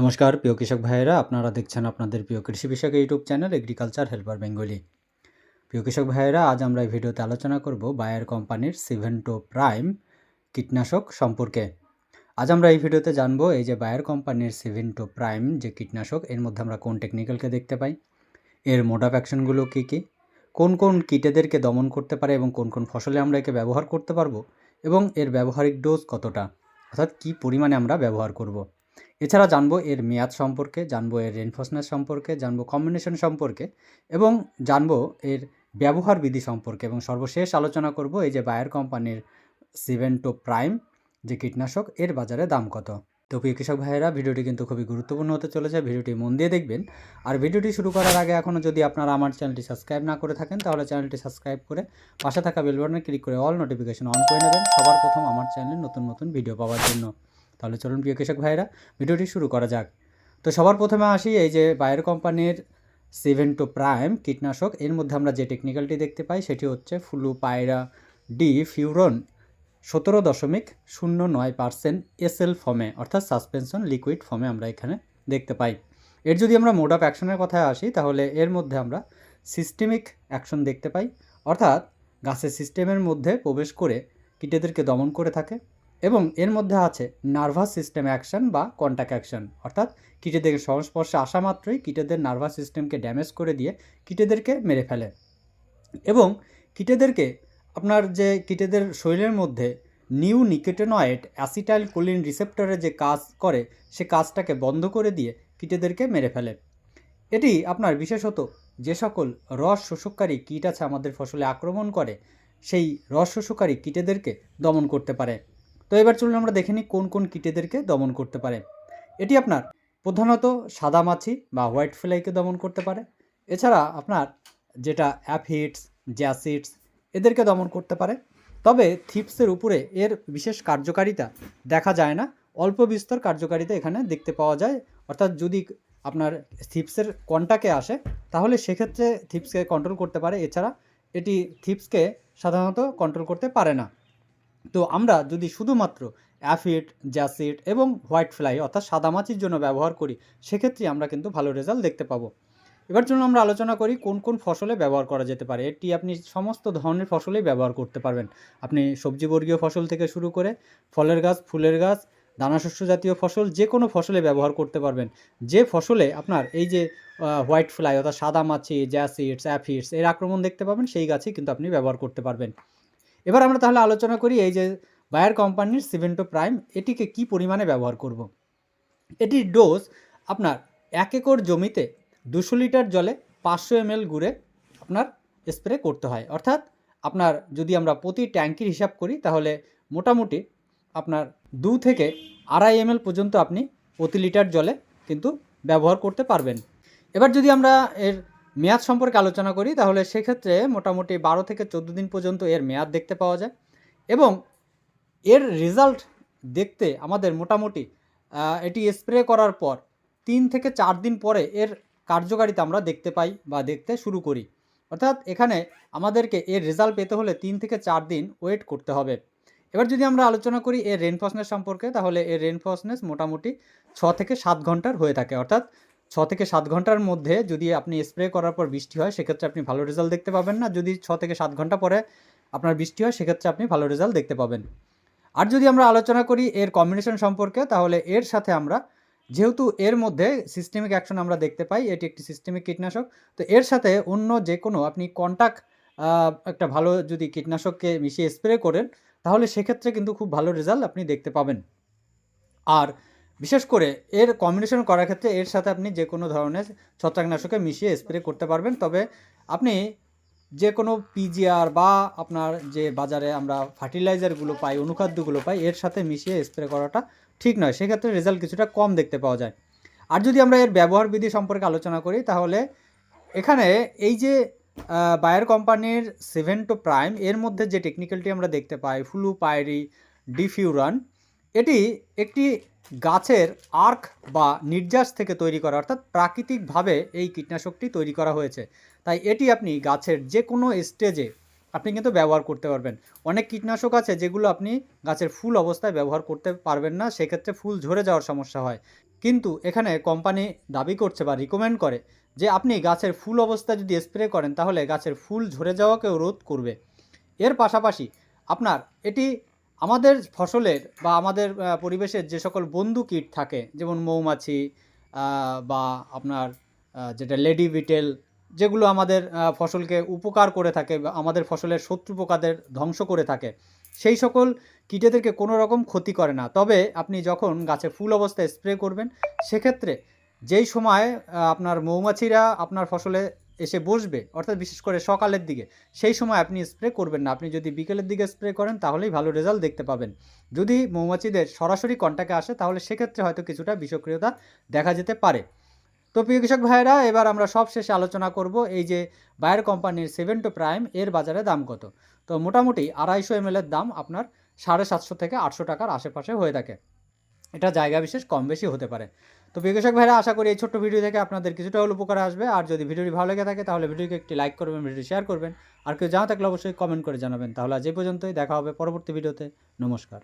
নমস্কার, প্রিয় কৃষক ভাইয়েরা, আপনারা দেখছেন আপনাদের প্রিয় কৃষি বিষয়ক YouTube channel agriculture helper Bengali প্রিয় কৃষক ভাইয়েরা, আজ আমরা এই ভিডিওতে আলোচনা করব বায়ার কোম্পানির সিভেন্টো প্রাইম কীটনাশক সম্পর্কে আজ আমরা এই ভিডিওতে জানব এই যে বায়ার কোম্পানির সিভেন্টো প্রাইম যে কীটনাশক, এর মধ্যে আমরা কোন টেকনিক্যালকে দেখতে পাই, এর মোড অফ অ্যাকশনগুলো কী কী, কোন কোন কীটেদেরকে দমন করতে পারে এবং কোন কোন ফসলে আমরা একে ব্যবহার করতে পারব এবং এর ব্যবহারিক ডোজ কতটা, অর্থাৎ কী পরিমাণে আমরা ব্যবহার করব। এছাড়া জানব এর মেয়াদ সম্পর্কে, জানব এর রেনফোর্সনেস সম্পর্কে, জানব কম্বিনেশন সম্পর্কে এবং জানব এর ব্যবহার বিধি সম্পর্কে এবং সর্বশেষ আলোচনা করব এই যে বায়ার কোম্পানির সিভেন্টো প্রাইম যে কীটনাশক, এর বাজারে দাম কত। তো প্রিয় কৃষক ভাইয়েরা, ভিডিওটি কিন্তু খুবই গুরুত্বপূর্ণ হতে চলেছে, ভিডিওটি মন দিয়ে দেখবেন। আর ভিডিওটি শুরু করার আগে এখনও যদি আপনারা আমার চ্যানেলটি সাবস্ক্রাইব না করে থাকেন, তাহলে চ্যানেলটি সাবস্ক্রাইব করে পাশে থাকা বেল বাটনে ক্লিক করে অল নোটিফিকেশন অন করে নেবেন। সবার প্রথম আমার চ্যানেলে নতুন নতুন ভিডিও পাওয়ার জন্য। তাহলে চলুন প্রিয় কৃষক ভাইয়েরা, ভিডিওটি শুরু করা যাক। তো সবার প্রথমে আসি, এই যে বায়ার কোম্পানির সেভেন্টো প্রাইম কীটনাশক। এর মধ্যে আমরা যে টেকনিক্যালটি দেখতে পাই, সেটি হচ্ছে ফ্লু পায়রা ডি ফিউরন সতেরো দশমিক শূন্য নয় পার্সেন্ট এসএল ফর্মে অর্থাৎ সাসপেনশন লিকুইড ফর্মে আমরা এখানে দেখতে পাই। এর যদি আমরা মোড অফ অ্যাকশনের কথায় আসি, তাহলে এর মধ্যে আমরা সিস্টেমিক অ্যাকশন দেখতে পাই, অর্থাৎ গাছের সিস্টেমের মধ্যে প্রবেশ করে কীটেদেরকে দমন করে থাকে। এবং এর মধ্যে আছে নার্ভাস সিস্টেম অ্যাকশন বা কন্ট্যাক্ট অ্যাকশন অর্থাৎ কীটেদের সংস্পর্শে আসা মাত্রই কীটেদের নার্ভাস সিস্টেমকে ড্যামেজ করে দিয়ে কীটেদেরকে মেরে ফেলে। এবং কীটেদেরকে আপনার যে কীটেদের শরীরের মধ্যে নিউ নিকেটেনয়েড অ্যাসিটাইল কোলিন রিসেপ্টরে যে কাজ করে, সে কাজটাকে বন্ধ করে দিয়ে কীটেদেরকে মেরে ফেলে। এটি আপনার বিশেষত যে সকল রস শোষককারী কীট আছে আমাদের ফসলে আক্রমণ করে, সেই রস শোষকারী কীটেদেরকে দমন করতে পারে। তো এবার চলুন আমরা দেখে নিই কোন কোন কীটেদেরকে দমন করতে পারে। এটি আপনার প্রধানত সাদা মাছি বা হোয়াইট ফ্লাইকে দমন করতে পারে। এছাড়া আপনার যেটা অ্যাফিডস, জ্যাসিডস, এদেরকে দমন করতে পারে। তবে থিপসের উপরে এর বিশেষ কার্যকারিতা দেখা যায় না। অল্প বিস্তর কার্যকারিতা এখানে দেখতে পাওয়া যায়। অর্থাৎ যদি আপনার থিপসের কন্টাকে আসে, তাহলে সেক্ষেত্রে থিপসকে কন্ট্রোল করতে পারে। এছাড়া এটি থিপসকে সাধারণত কন্ট্রোল করতে পারে না। তো আমরা যদি শুধুমাত্র অ্যাফিড, জ্যাসিড এবং হোয়াইট ফ্লাই অর্থাৎ সাদামাছির জন্য ব্যবহার করি, সেক্ষেত্রে আমরা কিন্তু ভালো রেজাল্ট দেখতে পাবো। এবার জন্য আমরা আলোচনা করি কোন কোন ফসলে ব্যবহার করা যেতে পারে। এটি আপনি সমস্ত ধরনের ফসলেই ব্যবহার করতে পারবেন। আপনি সবজিবর্গীয় ফসল থেকে শুরু করে ফলের গাছ, ফুলের গাছ, দানাশস্য জাতীয় ফসল, যে কোনো ফসলে ব্যবহার করতে পারবেন। যে ফসলে আপনার এই যে হোয়াইট ফ্লাই অর্থাৎ সাদা মাছি, জ্যাসিডস, অ্যাফিডস, এর আক্রমণ দেখতে পাবেন, সেই গাছই কিন্তু আপনি ব্যবহার করতে পারবেন। এবার আমরা তাহলে আলোচনা করি এই যে বায়ার কোম্পানির সিভেন্টো প্রাইম, এটিকে কি পরিমাণে ব্যবহার করব। এটির ডোজ আপনার এক একর জমিতে দুশো লিটার জলে পাঁচশো এমএল গুড়ে আপনার স্প্রে করতে হয় অর্থাৎ আপনার যদি আমরা প্রতি ট্যাঙ্কির হিসাব করি, তাহলে মোটামুটি আপনার দু থেকে আড়াই এমএল পর্যন্ত আপনি প্রতি লিটার জলে কিন্তু ব্যবহার করতে পারবেন এবার যদি আমরা এর মেয়াদ সম্পর্কে আলোচনা করি, তাহলে সেক্ষেত্রে মোটামুটি বারো থেকে চোদ্দ দিন পর্যন্ত এর মেয়াদ দেখতে পাওয়া যায়। এবং এর রেজাল্ট দেখতে আমাদের মোটামুটি এটি স্প্রে করার পর তিন থেকে চার দিন পরে এর কার্যকারিতা আমরা দেখতে পাই বা দেখতে শুরু করি। অর্থাৎ এখানে আমাদেরকে এর রেজাল্ট পেতে হলে তিন থেকে চার দিন ওয়েট করতে হবে। এবার যদি আমরা আলোচনা করি এর রেনফসনেস সম্পর্কে, তাহলে এর রেনফসনেস মোটামুটি ছ থেকে সাত ঘণ্টার হয়ে থাকে। অর্থাৎ ছ থেকে সাত ঘণ্টার মধ্যে যদি আপনি স্প্রে করার পর বৃষ্টি হয়, সেক্ষেত্রে আপনি ভালো রেজাল্ট দেখতে পাবেন না। যদি ছ থেকে সাত ঘণ্টা পরে আপনার বৃষ্টি হয়, সেক্ষেত্রে আপনি ভালো রেজাল্ট দেখতে পাবেন। আর যদি আমরা আলোচনা করি এর কম্বিনেশন সম্পর্কে, তাহলে এর সাথে আমরা যেহেতু এর মধ্যে সিস্টেমিক অ্যাকশন আমরা দেখতে পাই, এটি একটি সিস্টেমিক কীটনাশক, তো এর সাথে অন্য যে কোনো আপনি কন্টাক্ট একটা ভালো যদি কীটনাশককে মিশিয়ে স্প্রে করেন, তাহলে সেক্ষেত্রে কিন্তু খুব ভালো রেজাল্ট আপনি দেখতে পাবেন। আর বিশেষ করে এর কম্বিনেশন করার ক্ষেত্রে এর সাথে আপনি যে কোনো ধরনের ছত্রাকনাশকে মিশিয়ে স্প্রে করতে পারবেন। তবে আপনি যে কোনো পিজিআর বা আপনার যে বাজারে আমরা ফার্টিলাইজারগুলো পাই অনুখাদ্যগুলো পাই, এর সাথে মিশিয়ে স্প্রে করাটা ঠিক নয়। সেক্ষেত্রে রেজাল্ট কিছুটা কম দেখতে পাওয়া যায়। আর যদি আমরা এর ব্যবহার বিধি সম্পর্কে আলোচনা করি, তাহলে এখানে এই যে বায়ার কোম্পানির সেভেন টু প্রাইম এর মধ্যে যে টেকনিক্যালটি আমরা দেখতে পাই ফ্লু পায়রি ডিফিউরান এটি একটি গাছের আর্ক বা নির্যাস থেকে তৈরি করা, অর্থাৎ প্রাকৃতিকভাবে এই কীটনাশকটি তৈরি করা হয়েছে। তাই এটি আপনি গাছের যে কোনো স্টেজে আপনি কিন্তু ব্যবহার করতে পারবেন। অনেক কীটনাশক আছে যেগুলো আপনি গাছের ফুল অবস্থায় ব্যবহার করতে পারবেন না, সেক্ষেত্রে ফুল ঝরে যাওয়ার সমস্যা হয়। কিন্তু এখানে কোম্পানি দাবি করছে বা রিকমেন্ড করে যে আপনি গাছের ফুল অবস্থায় যদি স্প্রে করেন, তাহলে গাছের ফুল ঝরে যাওয়াকেও রোধ করবে। এর পাশাপাশি আপনার এটি আমাদের ফসলের বা আমাদের পরিবেশের যে সকল বন্ধু কীট থাকে, যেমন মৌমাছি বা আপনার যেটা লেডি বিটেল, যেগুলো আমাদের ফসলকে উপকার করে থাকে বা আমাদের ফসলের শত্রু পোকাদের ধ্বংস করে থাকে, সেই সকল কীটেদেরকে কোনো রকম ক্ষতি করে না। তবে আপনি যখন গাছে ফুল অবস্থায় স্প্রে করবেন, সেক্ষেত্রে যেই সময় আপনার মৌমাছিরা আপনার ফসলে এসে বসবে, অর্থাৎ বিশেষ করে সকালের দিকে। সেই সময় আপনি স্প্রে করবেন না। আপনি যদি বিকেলের দিকে স্প্রে করেন, তাহলেই ভালো রেজাল্ট দেখতে পাবেন। যদি মৌমাছিদের সরাসরি কন্ট্যাক্টে আসে, তাহলে সেক্ষেত্রে হয়তো কিছুটা বিষক্রিয়তা দেখা যেতে পারে। তো প্রিয় কৃষক ভাইয়েরা, এবার আমরা সব শেষে আলোচনা করব এই যে বায়ার কোম্পানির সেভেন টু প্রাইম এর বাজারে দাম কত। তো মোটামুটি আড়াইশো এম এর দাম আপনার সাড়ে সাতশো থেকে আটশো টাকার আশেপাশে হয়ে থাকে। এটা জায়গা বিশেষ কম বেশি হতে পারে। তো কৃষক ভাইরা, আশা করি এই ছোট্ট ভিডিও থেকে আপনাদের কিছুটা হলে উপকার আসবে। আর যদি ভিডিওটি ভালো লেগে থাকে, তাহলে ভিডিওকে একটি লাইক করবেন ভিডিও শেয়ার করবেন। আর কেউ জানা থাকলে অবশ্যই কমেন্ট করে জানাবেন। তাহলে আজ এই পর্যন্তই, দেখা হবে পরবর্তী ভিডিওতে। নমস্কার।